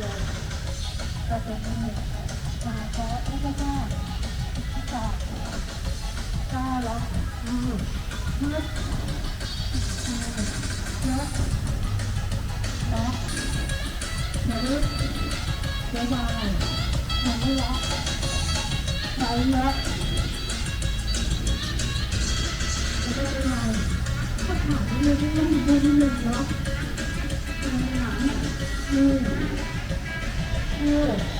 เลยตกลงไม่มาเพราะไม่ก็ก็ตอบก็ล็อกอืมมืดมืดล็อกมืดเดี๋ยววายมันไม่ล็อกไปล็อกไม่ได้เป็นไรก็ถามเรื่องเรื่องเรื่องเนาะถามเรื่อง Yeah.